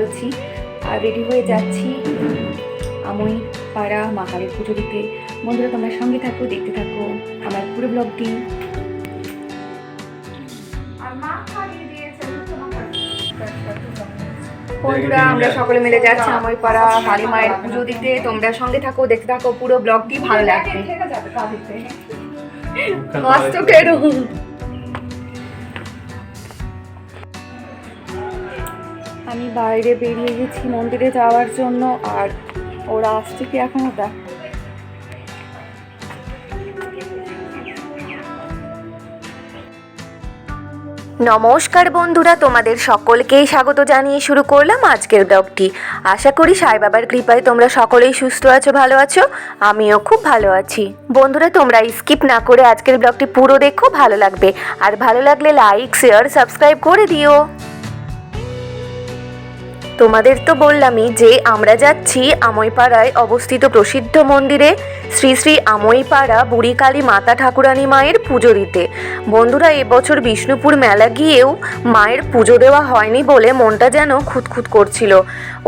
করেছি। আর রেডি হয়ে যাচ্ছি আমি পাড়া মাহারের পুজো দিতে বন্ধুরা তোমরা সঙ্গে থাকো দেখতে থাকো আমার পুরো ব্লগটি বন্ধুরা আমরা সকলে মিলে যাচ্ছি আমই পাড়া কালী মায়ের পুজো দিতে। তোমরা সঙ্গে থাকো দেখতে থাকো পুরো ব্লগটি ভালো লাগবে। কষ্ট কেন আমি বাইরে বেরিয়ে গেছি মন্দিরে যাওয়ার জন্য, আর ওরা আসছে কি এখনও দেখ। নমস্কার বন্ধুরা, তোমাদের সকলকেই স্বাগত জানিয়ে শুরু করলাম আজকের ব্লগটি। আশা করি সাই বাবার কৃপায় তোমরা সকলেই সুস্থ আছো, ভালো আছো। আমিও খুব ভালো আছি। বন্ধুরা, তোমরা স্কিপ না করে আজকের ব্লগটি পুরো দেখো, ভালো লাগবে। আর ভালো লাগলে লাইক, শেয়ার, সাবস্ক্রাইব করে দিও। তোমাদের তো বললামই যে আমরা যাচ্ছি আমইপাড়ায় অবস্থিত প্রসিদ্ধ মন্দিরে, শ্রী শ্রী আমইপাড়া বুড়িকালী মাতা ঠাকুরানী মায়ের পুজো দিতে। বন্ধুরা, এবছর বিষ্ণুপুর মেলা গিয়েও মায়ের পুজো দেওয়া হয়নি বলে মনটা যেন খুঁতখুত করছিল।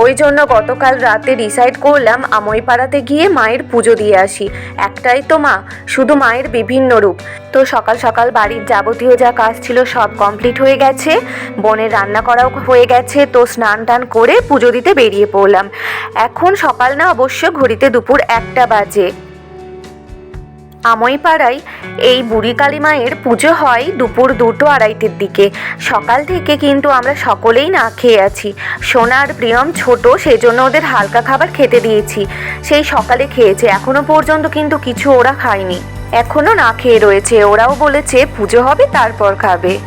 ওই জন্য গতকাল রাতে ডিসাইড করলাম আমইপাড়াতে গিয়ে মায়ের পুজো দিয়ে আসি। একটাই তো মা, শুধু মায়ের বিভিন্ন রূপ। তো সকাল সকাল বাড়ির যাবতীয় যা কাজ ছিল সব কমপ্লিট হয়ে গেছে, বনের রান্না করাও হয়ে গেছে, তো স্নান টান করে পুজো দিতে বেরিয়ে পড়লাম। এখন সকাল না অবশ্য, ঘড়িতে দুপুর একটা বাজে। আমইপাড়ায় এই বুড়ি কালী মায়ের পুজো হয় দুপুর দুটো আড়াইটের দিকে। সকাল থেকে কিন্তু আমরা সকলেই না খেয়ে আছি। সোনার, প্রিয়ম, ছোট, সেজন্য ওদের হালকা খাবার খেতে দিয়েছি। সেই সকালে খেয়েছে, এখনও পর্যন্ত কিন্তু কিছু ওরা খায়নি। এখনও না খেয়ে রয়েছে, ওরাও বলেছে পুজো হবে, তারপর খাবে।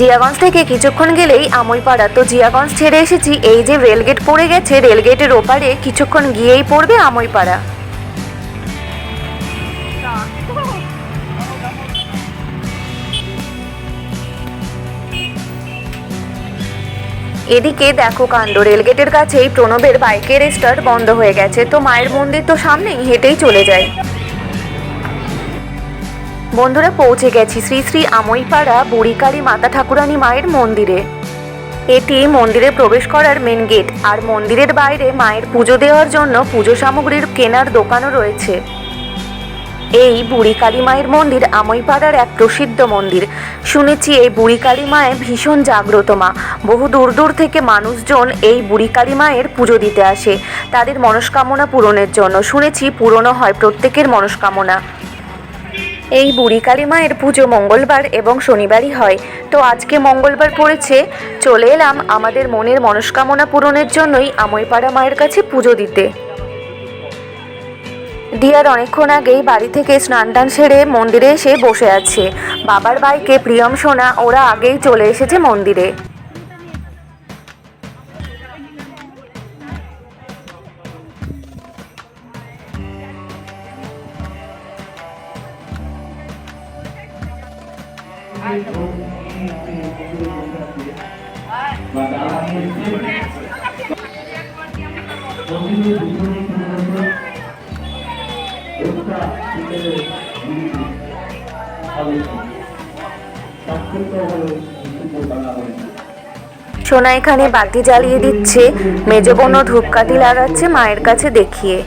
জিয়াগঞ্জ থেকে কিছুক্ষণ গেলেই আমইপাড়া। তো জিয়াগঞ্জ ছেড়ে এসেছি, এই যে রেলগেট পড়ে গেছে, রেলগেটের ওপারে কিছুক্ষণ গিয়েই পড়বে আমইপাড়া। এদিকে দেখো কাণ্ড, রেলগেটের কাছেই প্রণবের বাইকের স্টার্ট বন্ধ হয়ে গেছে। তো মায়ের মন্দির তো সামনেই, হেঁটেই চলে যায়। বন্ধুরা পৌঁছে গেছি শ্রী শ্রী আমইপাড়া বুড়িকালী মাতা ঠাকুরানী মায়ের মন্দিরে। এটি মন্দিরে প্রবেশ করার মেন গেট আর মন্দিরের বাইরে মায়ের পুজো দেওয়ার জন্য পুজো সামগ্রীর কেনার দোকানও রয়েছে। এই বুড়ি কালী মায়ের মন্দির আমইপাড়ার এক প্রসিদ্ধ মন্দির। শুনেছি এই বুড়ি কালী মায়ে ভীষণ জাগ্রত মা। বহু দূর দূর থেকে মানুষজন এই বুড়ি কালী মায়ের পুজো দিতে আসে। তাদের মনস্কামনা পূরণের জন্য। শুনেছি পূরণও হয় প্রত্যেকের মনস্কামনা। এই বুড়ি কালী মায়ের পুজো মঙ্গলবার এবং শনিবারই হয়। তো আজকে মঙ্গলবার পড়েছে, চলে এলাম আমাদের মনের মনস্কামনা পূরণের জন্যই আমইপাড়া মায়ের কাছে পুজো দিতে। দিয়ার অনেকক্ষণ আগেই বাড়ি থেকে স্নান টান সেরে মন্দিরে এসে বসে আছে। বাবার বাইকে প্রিয়ম সোনা, ওরা আগেই চলে এসেছে মন্দিরে। সোনা এখানে বাতি জ্বালিয়ে দিচ্ছে। মেজ বোনও ধূপকাঠি লাগাচ্ছে মায়ের কাছে দেখিয়ে।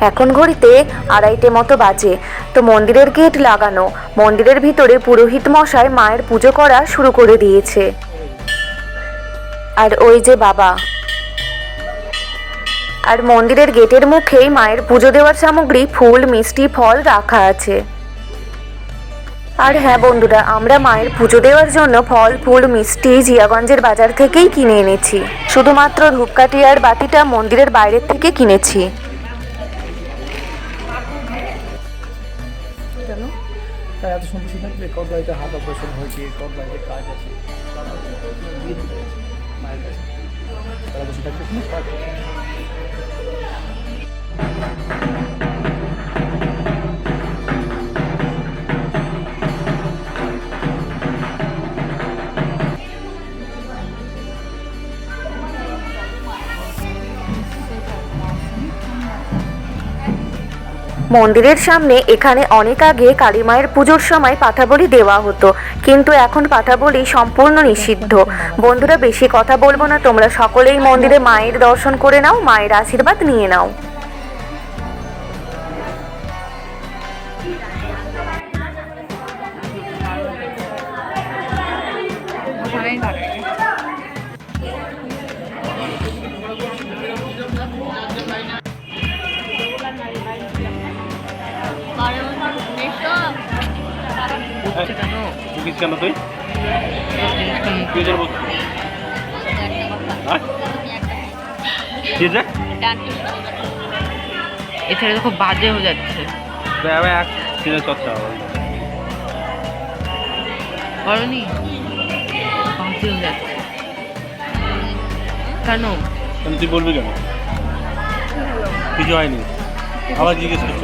এখন ঘড়িতে আড়াইটে মতো বাজে। তো মন্দিরের গেট লাগানো, মন্দিরের ভিতরে পুরোহিত মশাই মায়ের পুজো করা শুরু করে দিয়েছে। আর ওই যে বাবা। আর মন্দিরের গেটের মুখেই মায়ের পুজো দেওয়ার সামগ্রী, ফুল, মিষ্টি, ফল রাখা আছে। আর হ্যাঁ বন্ধুরা, আমরা মায়ের পুজো দেওয়ার জন্য ফল, ফুল, মিষ্টি জিয়াগঞ্জের বাজার থেকেই কিনে এনেছি। শুধুমাত্র ধূপকাঠি আর বাতিটা মন্দিরের বাইরের থেকে কিনেছি। তাই এত সন্তুষ্ট থাকবে কত বাড়িতে হাত অপারেশন হয়েছে কত বাড়িতে কাজ আছে, তারা দিয়ে দিতে হয়েছে মায়ের কাছে। তারা বসে থাকবে কোনো মন্দিরের সামনে এখানে অনেক আগে কালী মায়ের পুজোর সময় পাঠাবলি দেওয়া হতো। কিন্তু এখন পাঠাবলি সম্পূর্ণ নিষিদ্ধ। বন্ধুরা, বেশি কথা বলব না। তোমরা সকলেই মন্দিরে মায়ের দর্শন করে নাও, মায়ের আশীর্বাদ নিয়ে নাও। বুকিস কেন তুই? হ্যাঁ? এছাড়া তো খুব বাজে হয়ে যাচ্ছে। এক সিনে চর্চা করনি? বাজে হয়ে যাচ্ছে। কেন? কেন তুই বলবি কেন? কিছু হয়নি। আবার জিজ্ঞেস করছ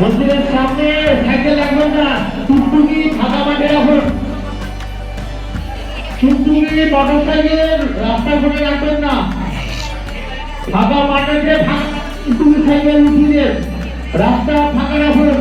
মন্দিরের সামনে সাইকেল রাখবেন না, টুকটুকি ফাঁকা মাঠে রাখুন। টুকটুকি মোটর সাইকেল রাস্তা করে রাখবেন না। ফাঁকা মাঠে ফাঁকা টুকটুকি সাইকেল উঠিয়ে রাস্তা ফাঁকা রাখুন।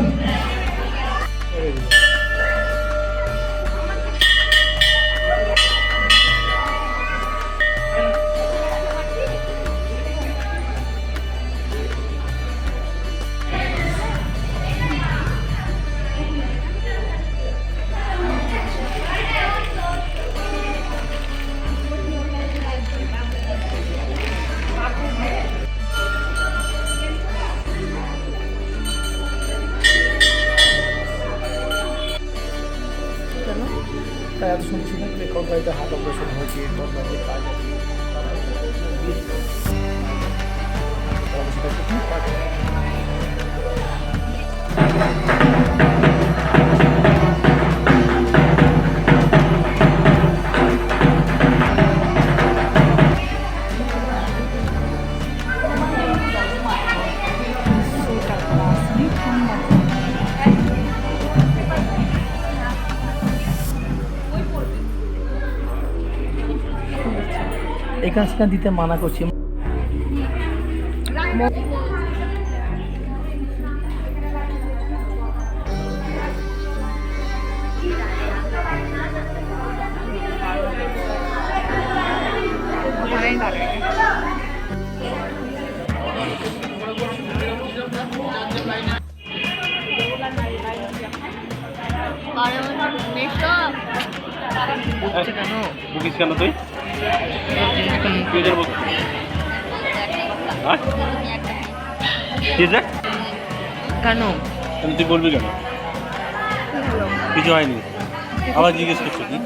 সেখান দিতে মানা করছি। কেন বুকিস কেন তুই? কেন তুই বলবি কেন কিছু হয়নি আবার জিজ্ঞেস করছ কি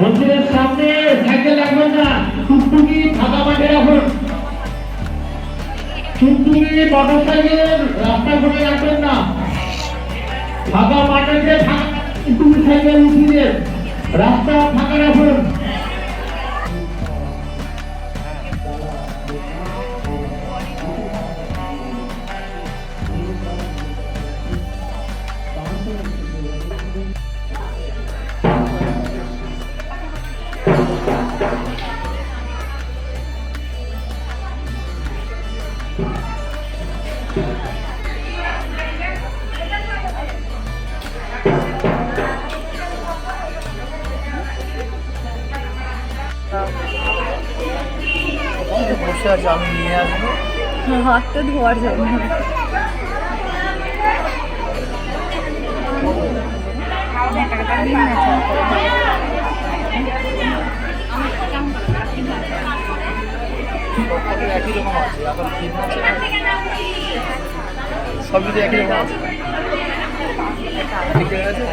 মন্দিরের সামনে সাইকেল রাখবেন না। টুকটুকি ফাঁকা রাখুন মোটর রাস্তা করে রাখবেন না। ফাঁকা মাঠে টুকটুকি সাইকেল রাস্তা ফাঁকা রাখুন। বসে আছে আমি নিয়ে আসব। হাত তো ধোয়ার জন্য। একই রকম আছে এখন সব কিছু একই রকম আছে। ঠিক আছে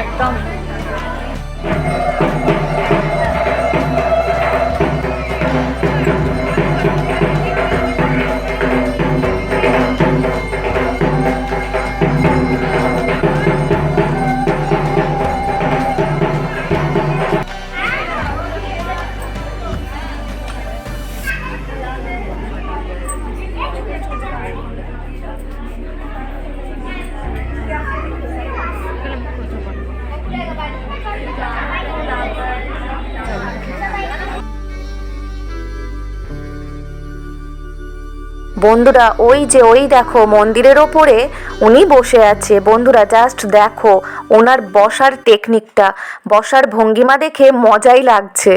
একদম। Thank you. বন্ধুরা, ওই যে ওই দেখো মন্দিরের ওপরে উনি বসে আছে। বন্ধুরা জাস্ট দেখো, ওনার বসার টেকনিকটা বসার ভঙ্গিমা দেখে মজাই লাগছে।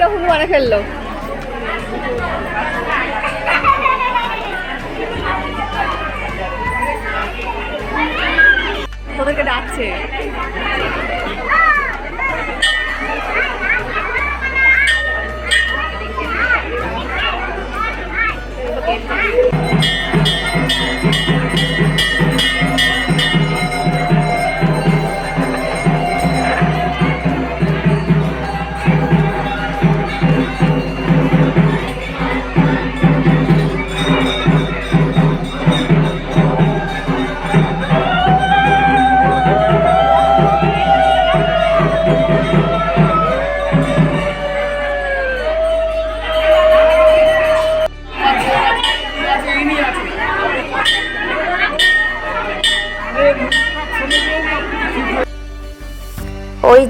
তো হুমু মানে ফেলল। তোদেরকে ডাকছে। ওই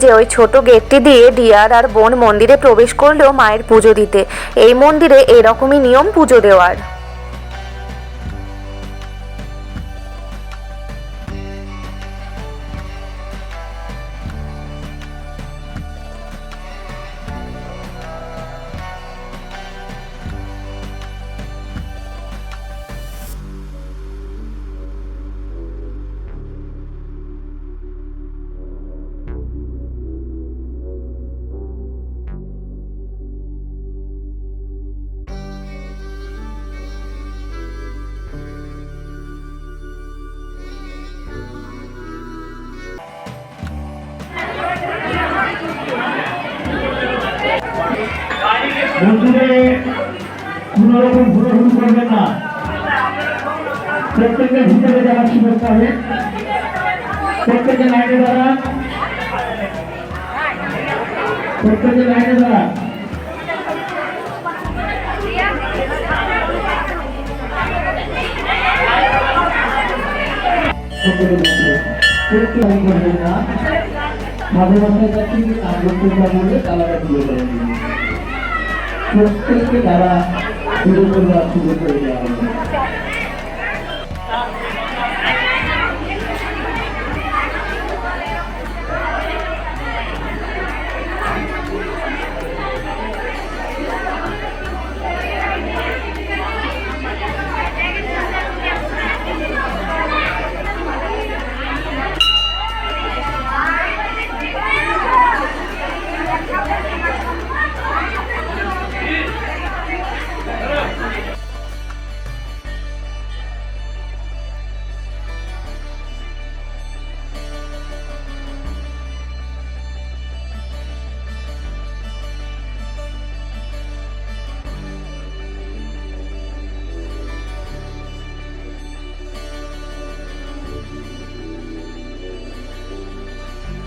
যে ওই ছোট গেটটি দিয়ে ডিয়ার আর বোন মন্দিরে প্রবেশ করলেও মায়ের পুজো দিতে। এই মন্দিরে এরকমই নিয়ম পুজো দেওয়ার। মন্দিরে কোন রকম ঘোরাঘুরি করবেন না। প্রত্যেকের ভিতরে যাওয়ার সুযোগ পাবে প্রত্যেকে লাইনে দাঁড়ান। প্রত্যেকে লাইনে দাঁড়ান। মাঝে মাঝে যাচ্ছি আগ্রহ বললে তালাটা তুলে দেবেন প্রত্যেককে তারা পুজো করবার সুযোগ করে দেওয়া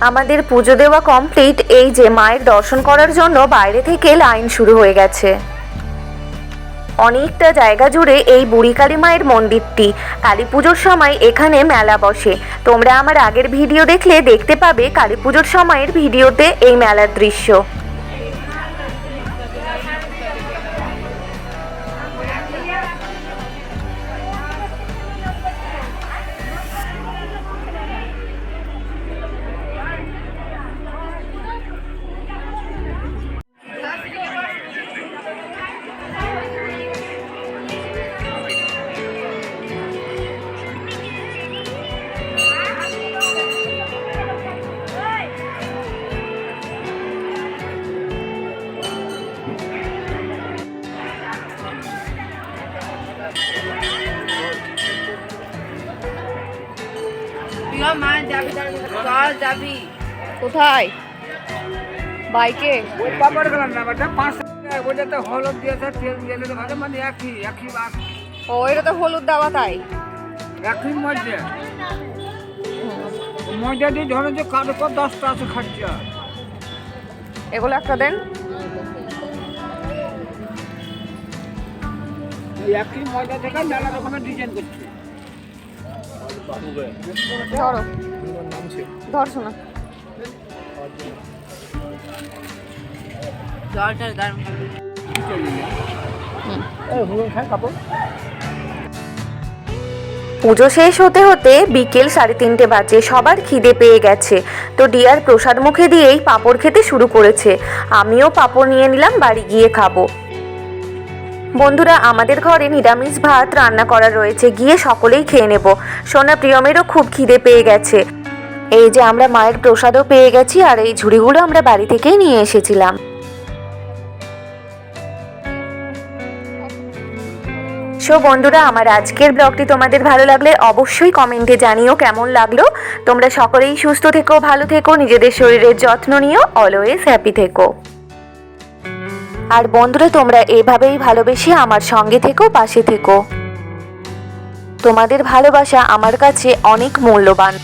আমাদের পুজো দেওয়া কমপ্লিট এই যে মায়ের দর্শন করার জন্য বাইরে থেকে লাইন শুরু হয়ে গেছে। অনেকটা জায়গা জুড়ে এই বুড়ি কালী মায়ের মন্দিরটি। কালী পুজোর সময় এখানে মেলা বসে। তোমরা আমার আগের ভিডিও দেখলে দেখতে পাবে কালী পুজোর সময়ের ভিডিওতে এই মেলার দৃশ্য। মানে একই একই বাস ও, এটা তো হলুদ দেওয়া তাই। একই মধ্যে ময়দা দিয়ে ধরো যে কারও কর দশটা আছে খরচা এগুলো একটা দেন। একই ময়দা থেকে নানা রকমের ডিজাইন করছে ধরো। ধর শোনা। গরম পুজো শেষ হতে হতে বিকেল সাড়ে তিনটে বাজে সবার খিদে পেয়ে গেছে। তো ডিয়ার প্রসাদ মুখে দিয়েই পাঁপড় খেতে শুরু করেছে। আমিও পাঁপড় নিয়ে নিলাম বাড়ি গিয়ে খাব। বন্ধুরা আমাদের ঘরে নিরামিষ ভাত রান্না করা রয়েছে গিয়ে সকলেই খেয়ে নেব। সোনা প্রিয়মেরও খুব খিদে পেয়ে গেছে। এই যে আমরা মায়ের প্রসাদও পেয়ে গেছি আর এই ঝুড়িগুলো আমরা বাড়ি থেকেই নিয়ে এসেছিলাম। সো বন্ধুরা, আমার আজকের ব্লগটি তোমাদের ভালো লাগলে অবশ্যই কমেন্টে জানিও কেমন লাগল। তোমরা সকলেই সুস্থ থেকো, ভালো থেকো, নিজেদের শরীরের যত্ন নিও অলওয়েজ হ্যাপি থেকো। আর বন্ধুরা, তোমরা এভাবেই ভালোবেসে আমার সঙ্গে থেকো, পাশে থেকো। তোমাদের ভালোবাসা আমার কাছে অনেক মূল্যবান।